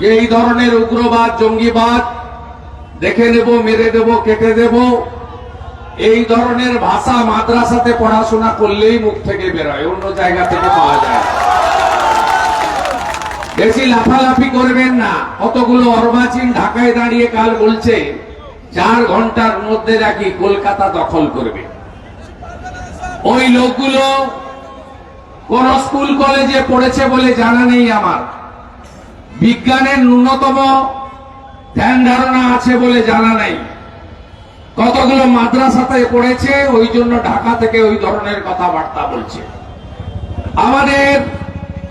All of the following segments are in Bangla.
যে এই ধরনের উগ্রবাদ, জঙ্গিবাদ দেখে নেব, মেরে দেব, কেটে দেব। এই ধরনের ভাষা মাদ্রাসাতে পড়াশোনা করলেই মুখ থেকে বেরোয়, অন্য জায়গা থেকে পাওয়া যায় বেশি লাফালাফি করবেন না। কতগুলো অর্বাচীন ঢাকায় দাঁড়িয়ে কাল বলছে, চার ঘণ্টার মধ্যে নাকি কলকাতা দখল করবে। ওই লোকগুলো কোন স্কুল কলেজে পড়েছে বলে জানা নেই আমার। বিজ্ঞানের ন্যূনতম ধ্যান ধারণা আছে বলে জানা নেই। কতগুলো মাদ্রাসাতে পড়েছে, ওই জন্য ঢাকা থেকে ওই ধরনের কথাবার্তা বলছে। আমাদের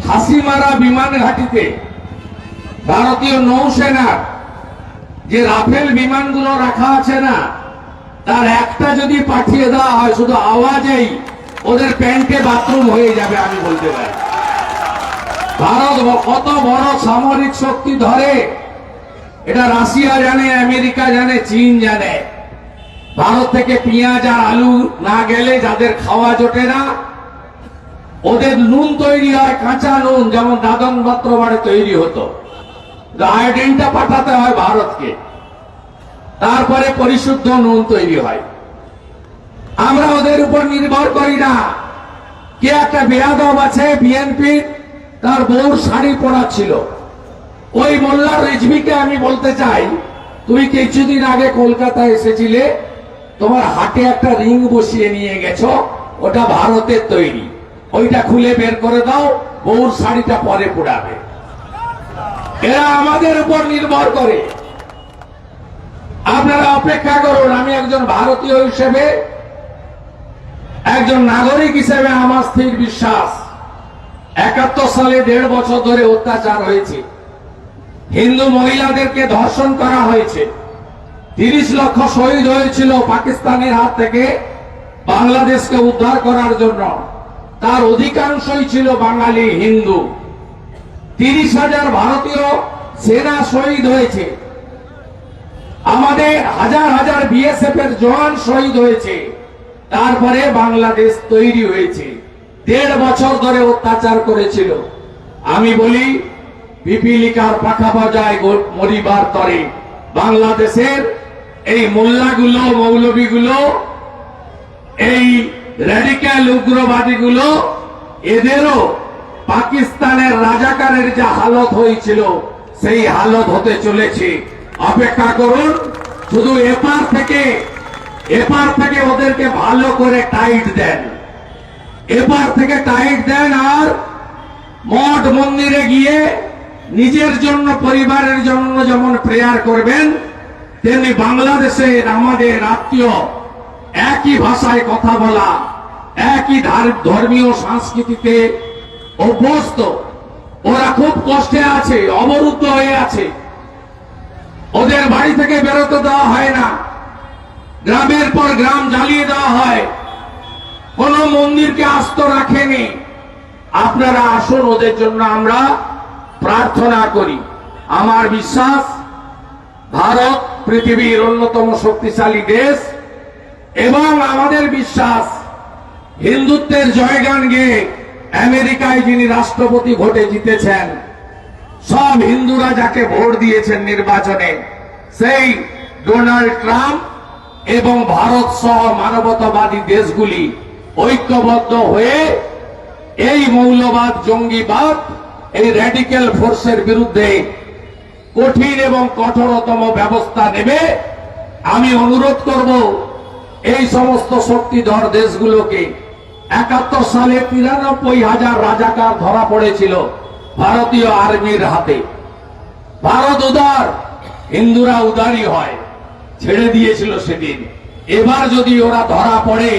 হাসিমারা বিমান ঘাটিতে ভারতীয় নৌসেনার যে রাফেল বিমানগুলো রাখা আছে না, তার একটা যদি পাঠিয়ে দেওয়া হয়, শুধু আওয়াজেই ওদের প্যান্টে বাথরুম হয়ে যাবে, আমি বলতে পারি। ভারত কত বড় সামরিক শক্তি ধরে? এটা রাশিয়া জানে, আমেরিকা জানে, চীন জানে। ভারত থেকে পেঁয়াজ আর আলু না গেলে যাদের খাওয়া জোটে না, ওদের নুন তৈরি হয়, কাঁচা নুন, যেমন দাদন পাত্র বাড়ে তৈরি হতো। আয়োডিনটা পাঠাতে হয় ভারতকে। তারপরে পরিশুদ্ধ নুন তৈরি হয়। আমরা ওদের উপর নির্ভর করি না। কে একটা বেয়াদব আছে বিএনপি তার বউর শাড়ি পরা ছিল। ওই মোল্লার রিজভিকে আমি বলতে চাই, তুমি কিছুদিন আগে কলকাতায় এসেছিলে, তোমার হাটে একটা রিং বসিয়ে নিয়ে গেছো, ওটা ভারতের তৈরি। ওইটা খুলে বের করে দাও, বউর শাড়িটা পরে পোড়াবে। এরা আমাদের উপর নির্ভর করে। আপনারা অপেক্ষা করুন, আমি একজন ভারতীয় হিসেবে, একজন নাগরিক হিসেবে আমার স্থির বিশ্বাস। একাত্তর সালে দেড় বছর ধরে অত্যাচার হয়েছে। হিন্দু মহিলাদেরকে ধর্ষণ করা হয়েছে। তিরিশ লক্ষ শহীদ হয়েছিল পাকিস্তানের হাত থেকে বাংলাদেশকে উদ্ধার করার জন্য। তার অধিকাংশই ছিল বাঙালি হিন্দু। তিরিশ হাজার ভারতীয় সেনা শহীদ হয়েছে। আমাদের হাজার হাজার বিএসএফ এর জওয়ান শহীদ হয়েছে। তারপরে বাংলাদেশ তৈরি হয়েছে। দেড় বছর ধরে অত্যাচার করেছিল। আমি বলি পিপিলিকার পাখা বাজায় মরিবার তরে। বাংলাদেশের এই মোল্লাগুলো, মৌলবীগুলো, এই র্যাডিক্যাল উগ্রবাদীগুলো, এদেরও পাকিস্তানের রাজাকারের যা হালত হয়েছিল, সেই হালত হতে চলেছে। অপেক্ষা করুন, শুধু এপার থেকে এপার থেকে ওদেরকে ভালো করে টাইট দেন। এপার থেকে টাইট দেন আর মঠ মন্দিরে গিয়ে নিজের জন্য, পরিবারের জন্য যেমন প্রেয়ার করবেন, তেমনি বাংলাদেশের আমাদের আত্মীয় একই ভাষায় কথা বলা, একই ধর্মীয় সংস্কৃতিতে অভ্যস্ত, ওরা খুব কষ্টে আছে, অবরুদ্ধ হয়ে আছে। ওদের বাড়ি থেকে বেরোতে দেওয়া হয় না। গ্রামের পর গ্রাম জ্বালিয়ে কোন মন্দিরকে আস্ত রাখেনি। আপনারা আসুন, ওদের জন্য আমরা প্রার্থনা করি। আমার বিশ্বাস, ভারত পৃথিবীর অন্যতম শক্তিশালী দেশ এবং আমাদের বিশ্বাস, হিন্দুত্বের জয়গান গেয়ে আমেরিকায় যিনি রাষ্ট্রপতি ভোটে জিতেছেন, সব হিন্দুরা যাকে ভোট দিয়েছেন নির্বাচনে, সেই ডোনাল্ড ট্রাম্প এবং ভারত সহ মানবতাবাদী দেশগুলি ঐক্যবদ্ধ হয়ে এই মৌলবাদ, জঙ্গিবাদ, এই র্যাডিক্যাল ফোর্সের বিরুদ্ধে কঠিন এবং কঠোরতম ব্যবস্থা নেবে। আমি অনুরোধ করব, এই সমস্ত শক্তিধর দেশগুলোকে একাত্তর সালে তিরানব্বই হাজার রাজাকার ধরা পড়েছিল ভারতীয় আর্মির হাতে। ভারত উদার, হিন্দুরা উদারই হয়, ছেড়ে দিয়েছিল সেদিন। এবার যদি ওরা ধরা পড়ে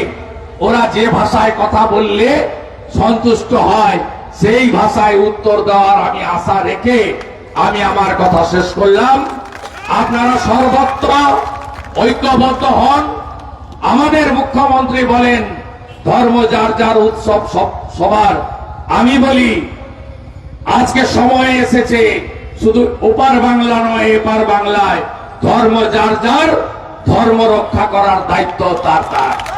ওরা যে ভাষায় কথা বললে সন্তুষ্ট হয়, সেই ভাষায় উত্তর দেওয়ার আমি আশা রেখে আমি আমার কথা শেষ করলাম। আপনারা সর্বত্র ঐক্যবদ্ধ হন। আমাদের মুখ্যমন্ত্রী বলেন, ধর্ম যার যার উৎসব সব, সবার। আমি বলি, আজকে সময় এসেছে, শুধু ওপার বাংলা নয়, এপার বাংলায়। ধর্ম যার যার, ধর্ম রক্ষা করার দায়িত্ব তার তার।